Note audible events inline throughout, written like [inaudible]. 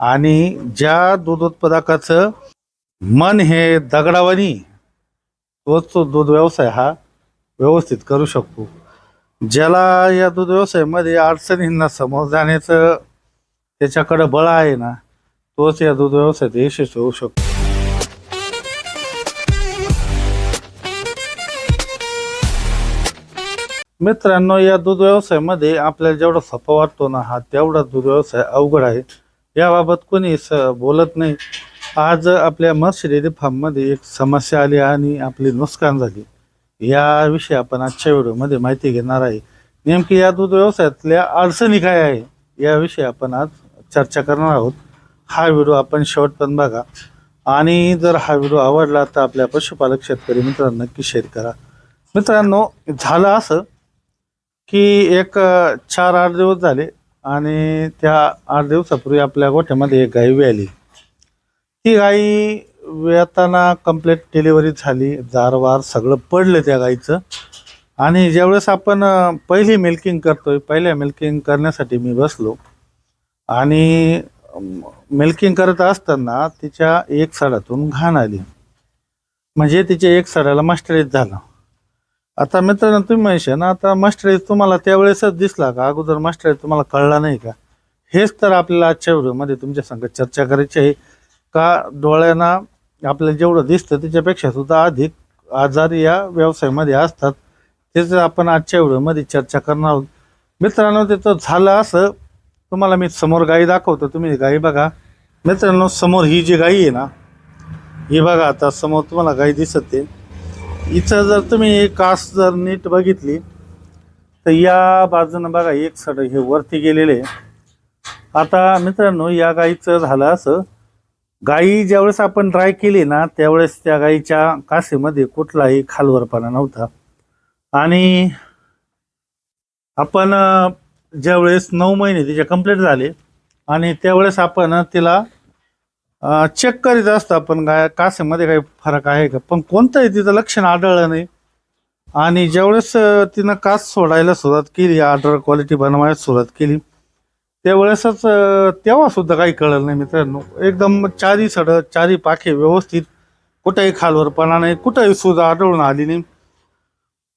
आणि ज्या दूध उत्पादकाचं मन हे दगडावानी तोच तो दूध व्यवसाय हा व्यवस्थित करू शकतो. ज्याला या दूध व्यवसायामध्ये अडचणींना समोर जाण्याचं त्याच्याकडं बळ आहे ना तोच या दूध व्यवसायात यशस्वी होऊ शकतो. मित्रांनो या दूध व्यवसायामध्ये आपल्याला जेवढा सोपा वाटतो ना हा तेवढा दूध व्यवसाय अवघड आहे. याबाबत कोणी स बोलत नाही. आज आपल्या मर्शी डेअरी फार्ममध्ये एक समस्या आली आणि आपली नुकसान झाली. याविषयी आपण आजच्या व्हिडिओमध्ये माहिती घेणार आहे. नेमकी या दूध व्यवसायातल्या अडचणी काय आहे याविषयी आपण आज चर्चा करणार आहोत. हा व्हिडिओ आपण शेवटपर्यंत बघा. आणि जर हा व्हिडिओ आवडला तर आपल्या पशुपालक शेतकरी मित्रांना नक्की शेअर करा. मित्रांनो झालं असं की एक चार आठ दिवस झाले आणि त्या आठ दिवसापूर्वी आपल्या गोठ्यामध्ये एक गाई व्याली ती गाई येताना कंप्लीट डिलिव्हरी झाली. जारवार सगळं पडलं त्या गाईचं. आणि ज्यावेळेस आपण पहिली मिल्किंग करतोय पहिल्या मिल्किंग करण्यासाठी मी बसलो. आणि मिल्किंग करत असताना तिच्या एक सडातून घाण आली. म्हणजे तिच्या एक सडाला मास्टराईज झालं. आता मित्रांनो तुम्ही म्हणशा ना आता मास्टर तुम्हाला त्यावेळेसच दिसला का? अगोदर मास्टर तुम्हाला कळला नाही का? हेच तर आपल्याला आजच्या व्हिडिओमध्ये तुमच्या संग चर्चा करायची आहे. का डोळ्यांना आपल्याला जेवढं दिसतं त्याच्यापेक्षा सुद्धा अधिक आजार या व्यवसायामध्ये असतात. तेच आपण आजच्या व्हिडिओमध्ये चर्चा करणार आहोत. मित्रांनो त्याचं झालं असं. तुम्हाला मी समोर गाई दाखवतो. तुम्ही गाई बघा. मित्रांनो समोर ही जी गाई आहे ना ही बघा आता समोर तुम्हाला गाई दिसत इथं हिचं जर तुम्ही कास जर नीट बघितली तर या बाजूनं बघा एक सड हे वरती गेलेले आता मित्रांनो या गाईचं झालं असं. गाई ज्यावेळेस आपण ड्राय केली ना त्यावेळेस त्या गाईच्या कासेमध्ये कुठलाही खालवरपणा नव्हता. आणि आपण ज्यावेळेस नऊ महिने तिचे कंप्लीट झाले आणि त्यावेळेस आपण तिला चेक करीत असतं आपण काय कासेमध्ये काही फरक आहे का? पण कोणतंही तिचं लक्षण आढळलं नाही. आणि ज्यावेळेस तिनं कास सोडायला सुरुवात केली ऑर्डर क्वालिटी बनवायला सुरुवात केली त्यावेळेसच तेव्हा सुद्धा काही कळलं नाही मित्रांनो. एकदम चारी सड चारी पाखे व्यवस्थित कुठेही खालवरपणा नाही कुठेही सुद्धा आढळून आली नाही.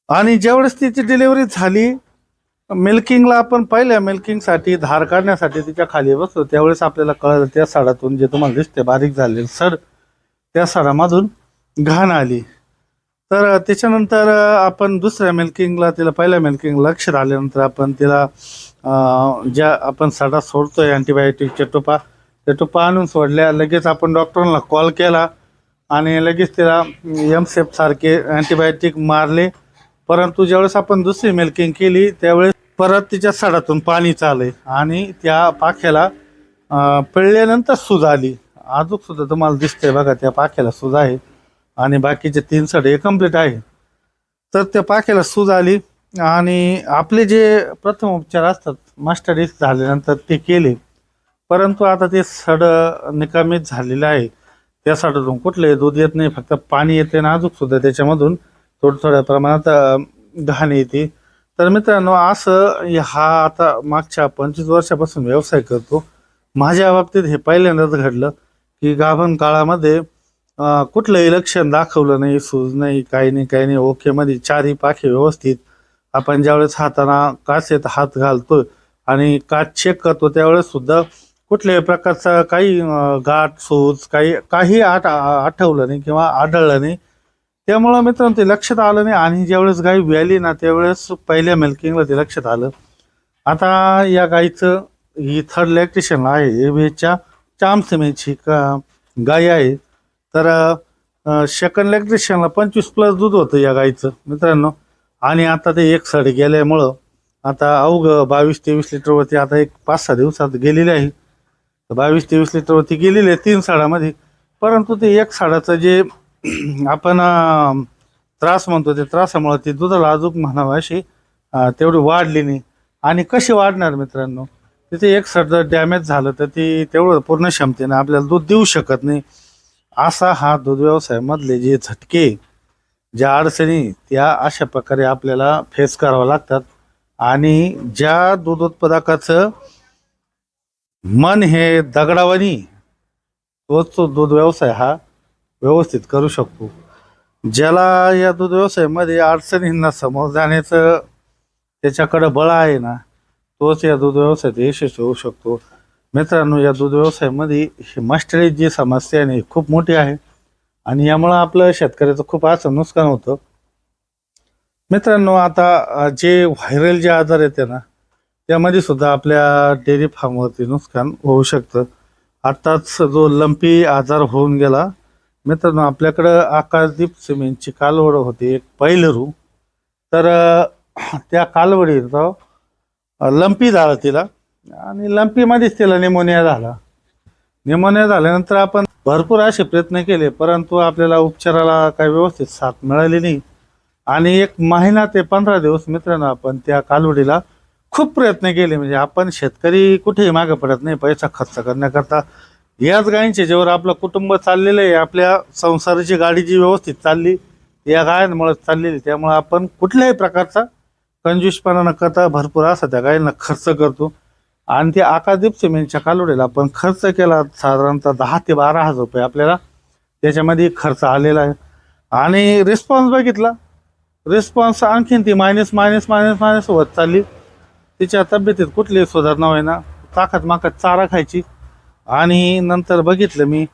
आणि ज्यावेळेस तिची डिलिव्हरी झाली मिल्किंगला आपण पहिल्या. मिल्किंगसाठी धार काढण्यासाठी तिच्या खाली बसतो त्यावेळेस आपल्याला कळलं त्या साडातून जे तुम्हाला दिसते बारीक झालेलं सड त्या साडामधून घाण आली. तर त्याच्यानंतर आपण दुसऱ्या मिल्किंगला तिला पहिल्या मिल्किंग लक्षात आल्यानंतर आपण तिला ज्या आपण सडा सोडतोय अँटीबायोटिकच्या टोपा त्या टोपा आणून सोडल्या. लगेच आपण डॉक्टरांना कॉल केला आणि लगेच तिला एम सेफ सारखे अँटीबायोटिक मारले. परंतु ज्यावेळेस आपण दुसरी मिल्किंग केली त्यावेळेस परत तिच्या सडातून पाणी चालय आणि त्या पाख्याला पिळल्यानंतर सूज आली. अजून सुद्धा तुम्हाला दिसतंय बघा त्या पाख्याला सूज आहे. आणि बाकीचे तीन सडे कंप्लीट आहे. तर त्या पाख्याला सूज आली. आणि आपले जे प्रथम उपचार असतात मास्टर डिस्क झाल्यानंतर ते केले. परंतु आता ते सड निकामीच झालेलं आहे. त्या सडातून कुठले दूध येत नाही फक्त पाणी येते ना अजून सुद्धा त्याच्यामधून थोडं थोड्या प्रमाणात घाण येते. तर मित्रांनो असं हा आता मागच्या पंचवीस वर्षापासून व्यवसाय करतो. माझ्या बाबतीत हे पहिल्यांदाच घडलं की गाभण काळामध्ये कुठलंही लक्षण दाखवलं नाही सूज नाही काही नाही काही नाही. ओकेमध्ये चारही पाखे व्यवस्थित. आपण ज्यावेळेस हाताना काचेत हात घालतो आणि काच चेक करतो त्यावेळेस सुद्धा कुठल्याही प्रकारचा काही गाठ सूज काही काही आठ आठवलं नाही किंवा आढळलं नाही. त्यामुळं मित्रांनो ते लक्षात आलं नाही आणि ज्यावेळेस गाय व्याली ना त्यावेळेस पहिल्या मिल्किंगला ते लक्षात आलं. आता या गाईचं ही थर्ड लॅक्टेशनला आहे एव्हीच्या चामसमेची का गाय आहे. तर सेकंड लॅक्टेशनला पंचवीस प्लस दूध होतं या गाईचं मित्रांनो. आणि आता ते एक सड गेल्यामुळं आता अवघ बावीस तेवीस लिटरवरती आता एक पाच सहा दिवसात गेलेली आहे. बावीस तेवीस लिटरवरती गेलेली आहे तीन साडामध्ये. परंतु ते एक साडाचं जे [clears throat] आपण त्रास म्हणतो ते त्रासामुळे ती दुधाला अजून म्हणावं अशी तेवढी वाढली नाही. आणि कशी वाढणार मित्रांनो? तिथे एक सर्द डॅमेज झालं तर ती तेवढं पूर्ण क्षमतेनं आपल्याला दूध देऊ शकत नाही. असा हा दूध व्यवसायामधले जे झटके ज्या अडचणी त्या अशा प्रकारे आपल्याला फेस करावं लागतात. आणि ज्या दूध उत्पादकाचं मन हे दगडावानी तोच तो दूध व्यवसाय हा व्यवस्थित करू शकतो. ज्याला या दूध व्यवसायामध्ये अडचणींना समोर जाण्याचं त्याच्याकडं बळ आहे ना तोच या दूध व्यवसायात यशस्वी होऊ शकतो. मित्रांनो या दूध व्यवसायामध्ये ही मास्टरी जी समस्या आहे ना, ही खूप मोठी आहे. आणि यामुळं आपलं शेतकऱ्याचं खूप असं नुकसान होतं. मित्रांनो आता जे व्हायरल जे आजार येते ना त्यामध्ये सुद्धा आपल्या डेअरी फार्मवरती नुकसान होऊ शकतं. आत्ताच जो लंपी आजार होऊन गेला मित्रांनो आपल्याकडं आकाशदीप सिमेंटची कालवड होती एक पैलरू. तर त्या कालवडीत लंपी झाला तिला आणि लंपीमध्येच तिला निमोनिया झाला. निमोनिया झाल्यानंतर आपण भरपूर असे प्रयत्न केले परंतु आपल्याला उपचाराला काही व्यवस्थित साथ मिळाली नाही. आणि एक महिना ते पंधरा दिवस मित्रांनो आपण त्या कालवडीला खूप प्रयत्न केले. म्हणजे आपण शेतकरी कुठेही मागे पडत नाही पैसा खर्च करण्याकरता. याच गायींच्या जेव्हा आपलं कुटुंब चाललेलं आहे आपल्या संसाराची गाडी जी व्यवस्थित चालली या गायांमुळे चाललेली त्यामुळे आपण कुठल्याही प्रकारचा कंजूसपणा न करता भरपूर असा त्या गायींना खर्च करतो. आणि ते आकाशदीप सिमेंटच्या कालोडीला आपण खर्च केला साधारणतः दहा ते बारा हजार रुपये आपल्याला त्याच्यामध्ये खर्च आलेला आहे. आणि रिस्पॉन्स बघितला. रिस्पॉन्स आणखीन ती मायनस मायनस मायनस मायनस होत चालली. तिच्या तब्येतीत कुठली सुधारणा होईना. ताकद माकद चारा खायची. आणि नंतर बघितलं मी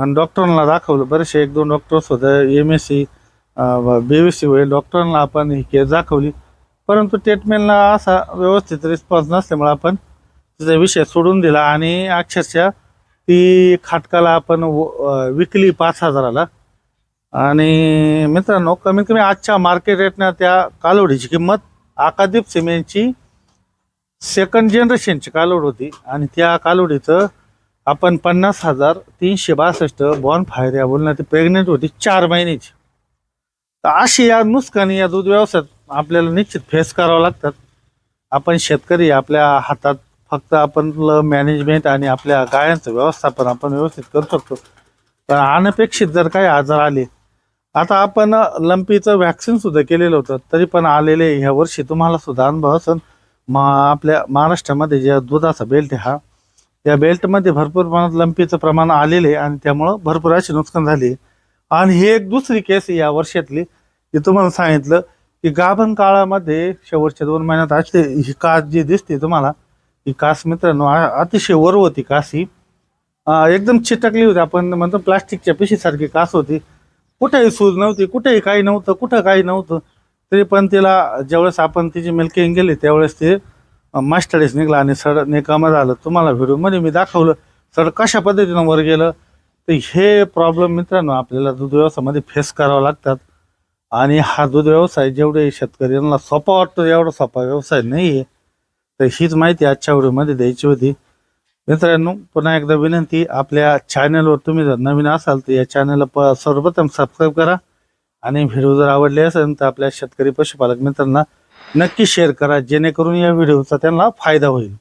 आणि डॉक्टरांना दाखवलं बरेचसे एक दोन डॉक्टर्स होते M S C B V C होईल डॉक्टरांना आपण ही केस दाखवली. परंतु ट्रीटमेंटला असा व्यवस्थित रिस्पॉन्स नसल्यामुळे आपण तिचा विषय सोडून दिला आणि अक्षरशः ती खाटकाला आपण व- विकली पाच हजाराला. आणि मित्रांनो कमीत कमी आजच्या मार्केट रेटनं त्या कालवडीची किंमत आकादीप सिमेंटची सेकंड जनरेशनची कालोड होती. आणि त्या कालवडीचं आपण पन्नास हजार तीनशे बासष्ट बॉन फायर या बोलण्यात ती प्रेग्नेंट होती चार महिन्याची. तर अशी या नुसकानी या दूध व्यवसायात आपल्याला निश्चित फेस करावं लागतात. आपण शेतकरी आपल्या हातात फक्त आपण मॅनेजमेंट आणि आपल्या गायांचं व्यवस्थापन आपण व्यवस्थित करू शकतो. पण अनपेक्षित जर काही आजार आले आता आपण लंपीचं व्हॅक्सिन सुद्धा केलेलं होतं तरी पण आलेले ह्या वर्षी तुम्हाला सुद्धा अनुभव असेल. मा आपल्या महाराष्ट्रामध्ये जे दुधाचा बेल्ट हा या बेल्टमध्ये भरपूर प्रमाणात लंपीचं प्रमाण आलेले आहे आणि त्यामुळं भरपूर अशी नुकसान झाली आणि ही एक दुसरी केस आहे या वर्षातली. की तुम्हाला सांगितलं की गाभण काळामध्ये शेवटच्या दोन महिन्यात अशी ही कास जी दिसते तुम्हाला ही कास मित्रांनो अतिशय वर होती कास ही. एकदम चिटकली होती. आपण म्हणतो प्लास्टिकच्या पिशीसारखी कास होती. कुठेही सूज नव्हती कुठेही काही नव्हतं कुठं काही नव्हतं. तरी पण तिला ज्यावेळेस आपण तिची मिल्किंग गेली त्यावेळेस ते मास्टर्स निघला आणि सर निकामा झालं तुम्हाला व्हिडिओमध्ये म्हणजे मी दाखवलं सर कशा पद्धतीनं वर गेलं. तर हे प्रॉब्लेम मित्रांनो आपल्याला दूध व्यवसायामध्ये फेस करावं लागतात. आणि हा दूध व्यवसाय जेवढे शेतकऱ्यांना सोपा वाटतो एवढा सोपा व्यवसाय नाही आहे तर हीच माहिती आजच्या व्हिडिओमध्ये द्यायची होती. मित्रांनो पुन्हा एकदा विनंती आपल्या चॅनलवर तुम्ही जर नवीन असाल तर या चॅनलला प सर्वप्रथम सबस्क्राईब करा. आणि व्हिडिओ जर आवडले असेल तर आपल्या शेतकरी पशुपालक मित्रांना नक्की शेअर करा जेणेकरून या व्हिडिओचा त्यांना फायदा होईल.